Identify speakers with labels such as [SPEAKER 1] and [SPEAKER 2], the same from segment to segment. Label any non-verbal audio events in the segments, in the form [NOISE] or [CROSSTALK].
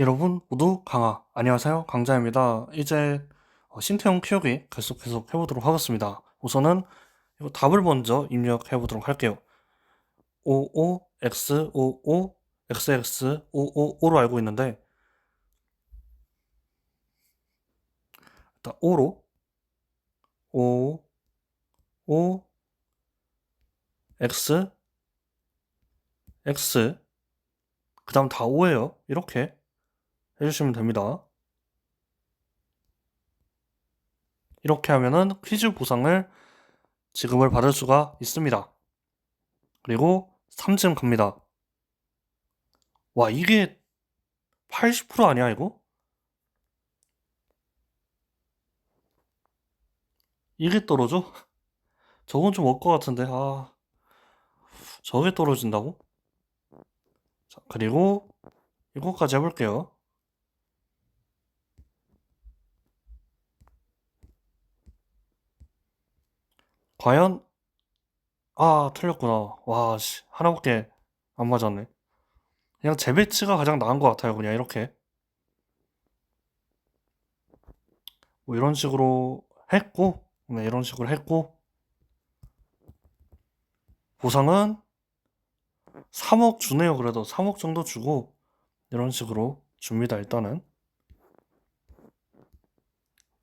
[SPEAKER 1] 여러분 모두 강화 안녕하세요. 강자입니다. 이제 어, 신태용 키우기 계속 계속 해보도록 하겠습니다. 우선은 이거 답을 먼저 입력해 보도록 할게요. 55x55 xx 555로 알고 있는데 일단 5로 5 5 x x 그 다음 다 5예요. 이렇게 해주시면 됩니다. 이렇게 하면은 퀴즈 보상을 지급을 받을 수가 있습니다. 그리고 3층 갑니다. 와, 이게 80% 아니야, 이거? 이게 떨어져? [LAUGHS] 저건 좀 올 것 같은데, 아. 저게 떨어진다고? 자, 그리고 이거까지 해볼게요. 과연? 아 틀렸구나. 와 씨, 하나밖에 안 맞았네. 그냥 제 배치가 가장 나은 것 같아요 그냥 이렇게. 뭐 이런 식으로 했고 네 이런 식으로 했고. 보상은 3억 주네요 그래도. 3억 정도 주고 이런 식으로 줍니다 일단은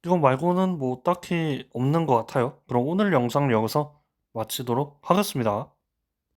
[SPEAKER 1] 이거 말고는 뭐 딱히 없는 것 같아요. 그럼 오늘 영상 여기서 마치도록 하겠습니다